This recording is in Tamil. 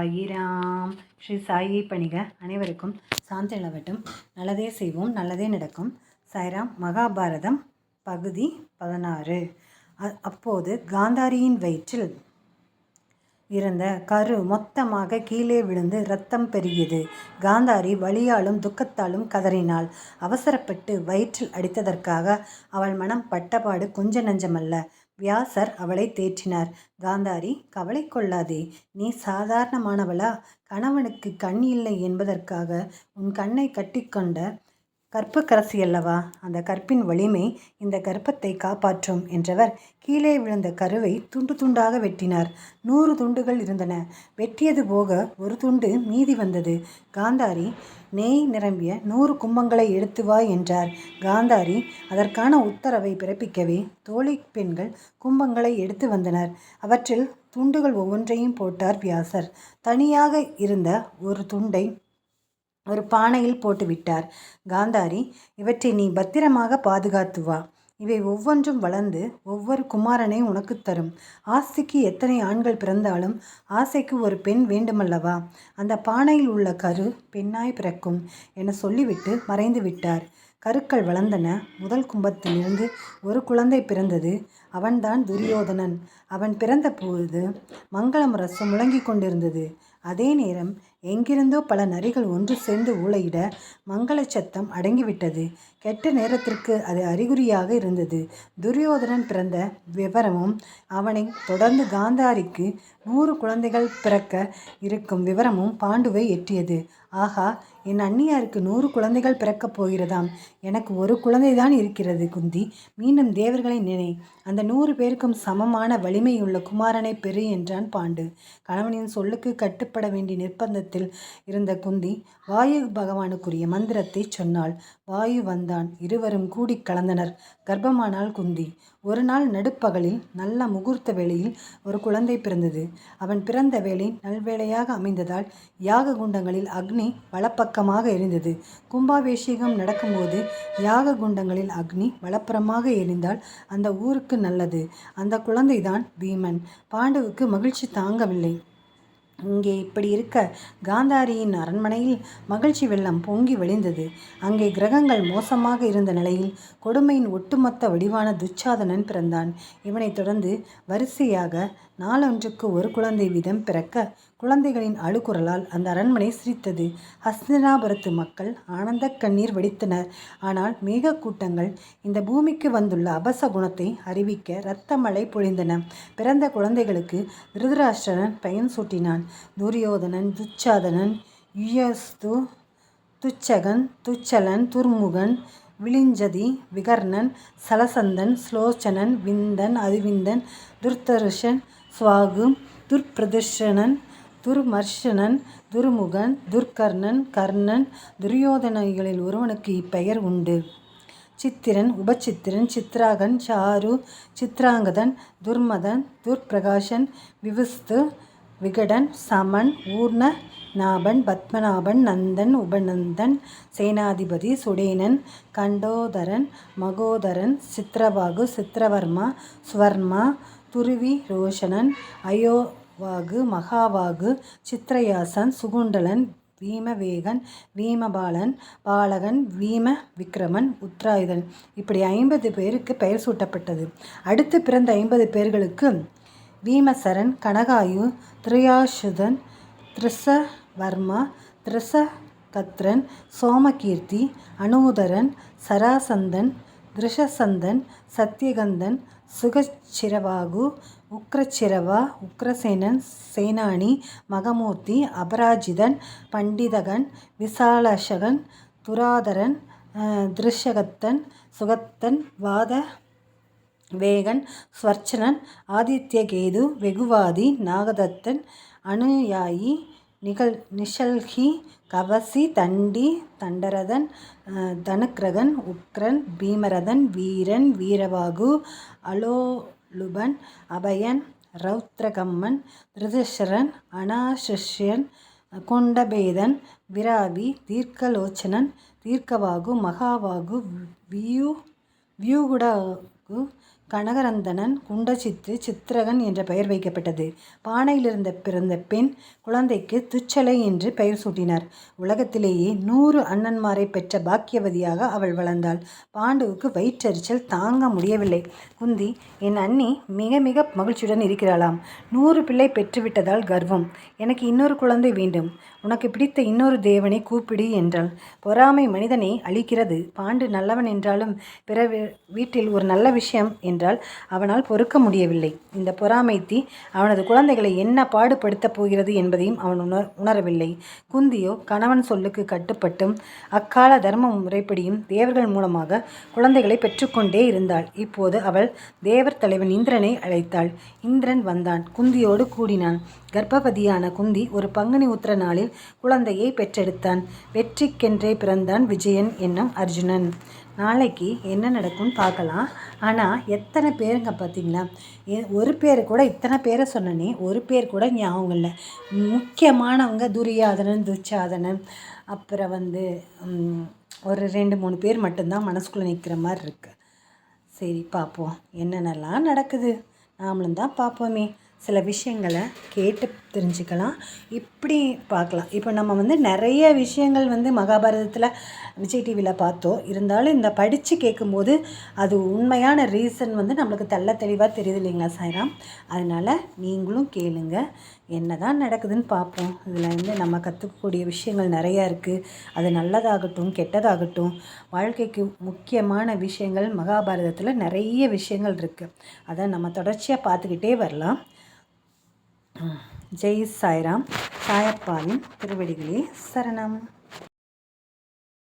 சாயிராம். ஸ்ரீ சாயி பணிக அனைவருக்கும் சாந்தி நிலவட்டும் நல்லதே செய்வோம் நல்லதே நடக்கும். சாய்ராம் மகாபாரதம் பகுதி பதினாறு. அ- அப்போது காந்தாரியின் வயிற்றில் இருந்த கரு மொத்தமாக கீழே விழுந்து ரத்தம் பெருகியது. காந்தாரி வலியாலும் துக்கத்தாலும் கதறினாள். அவசரப்பட்டு வயிற்றில் அடித்ததற்காக அவள் மனம் பட்டபாடு கொஞ்ச நஞ்சமல்ல. வியாசர் அவளை தேற்றினார். காந்தாரி கவலை கொள்ளாதே. நீ சாதாரணமானவளா? கணவனுக்கு கண் இல்லை என்பதற்காக உன் கண்ணை கட்டிக்கொண்ட கற்பக்கரசி அல்லவா? அந்த கற்பின் வலிமை இந்த கர்ப்பத்தை காப்பாற்றும் என்றவர் கீழே விழுந்த கருவை துண்டு துண்டாக வெட்டினார். நூறு துண்டுகள் இருந்தன. வெட்டியது போக ஒரு துண்டு மீதி வந்தது. காந்தாரி நெய் நிரம்பிய நூறு கும்பங்களை எடுத்து வா என்றார். காந்தாரி அதற்கான உத்தரவை பிறப்பிக்கவே தோழி பெண்கள் கும்பங்களை எடுத்து வந்தனர். அவற்றில் துண்டுகள் ஒவ்வொன்றையும் போட்டார் வியாசர். தனியாக இருந்த ஒரு துண்டை ஒரு பானையில் போட்டு விட்டார் காந்தாரி இவற்றை நீ பத்திரமாக பாதுகாத்து வா. இவை ஒவ்வொன்றும் வளர்ந்து ஒவ்வொரு குமாரனை உனக்கு தரும். ஆசைக்கு எத்தனை ஆண்கள் பிறந்தாலும் ஆசைக்கு ஒரு பெண் வேண்டுமல்லவா? அந்த பானையில் உள்ள கரு பெண்ணாய் பிறக்கும் என சொல்லிவிட்டு மறைந்து விட்டார் கருக்கள் வளர்ந்தன. முதல் கும்பத்திலிருந்து ஒரு குழந்தை பிறந்தது. அவன்தான் துரியோதனன். அவன் பிறந்தபோது மங்கள முரசு முழங்கிக் கொண்டிருந்தது. அதே நேரம் எங்கிருந்தோ பல நரிகள் ஒன்று சேர்ந்து ஊழையிட மங்கள சத்தம் அடங்கிவிட்டது. கெட்ட நேரத்திற்கு அது அறிகுறியாக இருந்தது. துரியோதனன் பிறந்த விவரமும் அவனை தொடர்ந்து காந்தாரிக்கு நூறு குழந்தைகள் பிறக்க இருக்கும் விவரமும் பாண்டுவை எட்டியது. ஆகா என் அண்ணியாருக்கு நூறு குழந்தைகள் பிறக்கப் போகிறதாம். எனக்கு ஒரு குழந்தைதான் இருக்கிறது குந்தி. மீண்டும் தேவர்களை நினை. அந்த நூறு பேருக்கும் சமமான வலிமையுள்ள குமாரனை பெறு என்றான் பாண்டு. கணவனின் சொல்லுக்கு கட்டுப்பட வேண்டிய நிர்பந்தத்தில் இருந்த குந்தி வாயு பகவானுக்குரிய மந்திரத்தை சொன்னாள். வாயு வந்தான். இருவரும் கூடி கலந்தனர். கர்ப்பமானால் குந்தி. ஒரு நாள் நடுப்பகலில் நல்ல முகூர்த்த வேளையில் ஒரு குழந்தை பிறந்தது. அவன் பிறந்த வேளை நல்வேளையாக அமைந்ததால் யாக குண்டங்களில் அக்னி வலப்பக்கமாக எரிந்தது. கும்பாபிஷேகம் நடக்கும்போது யாக குண்டங்களில் அக்னி வலப்புறமாக எரிந்தால் அந்த ஊருக்கு நல்லது. அந்த குழந்தைதான் பீமன். பாண்டவுக்கு மகிழ்ச்சி தாங்கவில்லை. இங்கே இப்படி இருக்க காந்தாரியின் அரண்மனையில் மகிழ்ச்சி வெள்ளம் பொங்கி வழிந்தது அங்கே கிரகங்கள் மோசமாக இருந்த நிலையில் கொடுமையின் ஒட்டுமொத்த வடிவான துச்சாதனன் பிறந்தான். இவனைத் தொடர்ந்து வரிசையாக நாளொன்றுக்கு ஒரு குழந்தை வீதம் பிறக்க குழந்தைகளின் அழுகுரலால் அந்த அரண்மனை சிரித்தது. ஹஸ்தினாபுரத்து மக்கள் ஆனந்த கண்ணீர் வடித்தனர். ஆனால் மேகக்கூட்டங்கள் இந்த பூமிக்கு வந்துள்ள அபச குணத்தை அறிவிக்க இரத்த மழை பொழிந்தன. பிறந்த குழந்தைகளுக்கு விருதராஷ்டிரன் பயன் சூட்டினான். துரியோதனன் துச்சாதனன் யுயஸ்து துச்சகன் துச்சலன் துர்முகன் விளிஞ்சதி விகர்ணன் சலசந்தன் ஸ்லோச்சனன் விந்தன் அதிவிந்தன் துர்தருஷன் ஸ்வாகு துர்பிரதர்ஷனன் துர்மர்ஷனன் துர்முகன் துர்கர்ணன் கர்ணன் துரியோதனைகளில் ஒருவனுக்கு இப்பெயர் உண்டு. சித்திரன் உபசித்திரன் சித்ராகன் சாரு சித்ராங்கதன் துர்மதன் துர்பிரகாஷன் விவிஸ்து விகடன் சமன் ஊர்ண நாபன் பத்மநாபன் நந்தன் உபநந்தன் சேனாதிபதி சுடேனன் கண்டோதரன் மகோதரன் சித்திரவாகு சித்திரவர்மா சுவர்மா துருவி ரோஷனன் அயோ வாகு மகாவாகு சித்திரயாசன் சுகுண்டலன் வீமவேகன் வீமபாலன் பாலகன் வீம விக்ரமன் உத்ராயுதன் இப்படி ஐம்பது பேருக்கு பெயர் சூட்டப்பட்டது. அடுத்து பிறந்த ஐம்பது பேர்களுக்கு வீமசரன் கனகாயு திரியாசுதன் திரிசவர்மா திரிசகத்ரன் சோமகீர்த்தி அனூதரன் சராசந்தன் திருஷசந்தன் சத்யகந்தன் சுகச்சிரவாகு உக்ரச்சிரவா உக்ரசேனன் சேனானி மகமூர்த்தி அபராஜிதன் பண்டிதகன் விசாலஷகன் துராதரன் திருஷகத்தன் சுகத்தன் வாத வேகன் ஸ்வர்ச்சனன் ஆதித்யகேது வெகுவாதி நாகதத்தன் அனுயாயி நிகழ் நிஷல்ஹி கவசி தண்டி தண்டரதன் தனுக்கிரகன் உக்ரன் பீமரதன் வீரன் வீரவாகு அலோலுபன் அபயன் ரௌத்ரகம்மன் திருதசரன் அனாசிஷ்யன் குண்டபேதன் விராவி தீர்க்கலோச்சனன் தீர்க்கவாகு மகாவாகு வியூ வியூகுடாகு கனகரந்தனன் குண்டசித்து சித்திரகன் என்ற பெயர் வைக்கப்பட்டது. பானையிலிருந்த பிறந்த பெண் குழந்தைக்கு துச்சலை என்று பெயர் சூட்டினார். உலகத்திலேயே நூறு அண்ணன்மாரை பெற்ற பாக்கியவதியாக அவள் வளர்ந்தாள். பாண்டுவுக்கு வயிற்றெரிச்சல் தாங்க முடியவில்லை. குந்தி என் அண்ணி மிக மிக மகிழ்ச்சியுடன் இருக்கிறாளாம். நூறு பிள்ளை பெற்றுவிட்டதால் கர்வம். எனக்கு இன்னொரு குழந்தை வேண்டும். உனக்கு பிடித்த இன்னொரு தேவனை கூப்பிடு என்றாள். பொறாமை மனிதனை அழிக்கிறது. பாண்டு நல்லவன் என்றாலும் பிற வீட்டில் ஒரு நல்ல விஷயம் என்றால் அவனால் பொறுக்க முடியவில்லை. இந்த பொறாமை தீ அவனது குழந்தைகளை என்ன பாடுபடுத்தப் போகிறது என்பதையும் அவன் உணர் உணரவில்லை. குந்தியோ கணவன் சொல்லுக்கு கட்டுப்பட்டும் அக்கால தர்ம முறைப்படியும் தேவர்கள் மூலமாக குழந்தைகளை பெற்றுக்கொண்டே இருந்தாள். இப்போது அவள் தேவர் தலைவன் இந்திரனை அழைத்தாள். இந்திரன் வந்தான். குந்தியோடு கூடினான். கர்ப்பவதியான குந்தி ஒரு பங்குனி உத்திர நாளில் குழந்தையை பெற்றெடுத்தான். வெற்றிக்கென்றே பிறந்தான் விஜயன் என்னும் அர்ஜுனன். நாளைக்கு என்ன நடக்கும்னு பார்க்கலாம். ஆனால் எத்தனை பேருங்க பார்த்தீங்களா? ஒரு பேர் கூட இத்தனை பேரை சொன்னனே ஒரு பேர் கூட ஞாபகம் இல்லை. முக்கியமானவங்க துரியாதனன் துச்சாதனன். அப்புறம் வந்து ஒரு ரெண்டு மூணு பேர் மட்டும்தான் மனசுக்குள்ளே நிற்கிற மாதிரி இருக்குது சரி பார்ப்போம். என்னென்னலாம் நடக்குது. நாமளும் தான் பார்ப்போமே. சில விஷயங்களை கேட்டு தெரிஞ்சுக்கலாம். இப்படி பார்க்கலாம். இப்போ நம்ம வந்து நிறைய விஷயங்கள் வந்து மகாபாரதத்தில் விஜய் டிவியில் பார்த்தோம். இருந்தாலும் இந்த படித்து கேட்கும்போது அது உண்மையான ரீசன் வந்து நம்மளுக்கு தெள்ள தெளிவாக தெரியுது இல்லைங்களா சாய்ராம்? அதனால் நீங்களும் கேளுங்க. என்ன தான் நடக்குதுன்னு பார்ப்போம். இதில் வந்து நம்ம கற்றுக்கக்கூடிய விஷயங்கள் நிறையா இருக்குது அது நல்லதாகட்டும் கெட்டதாகட்டும். வாழ்க்கைக்கு முக்கியமான விஷயங்கள் மகாபாரதத்தில் நிறைய விஷயங்கள் இருக்குது அதை நம்ம தொடர்ச்சியாக பார்த்துக்கிட்டே வரலாம். ஜெய் சாய்ராம் சாயப்பாவின் திருவடிகளே சரணம்.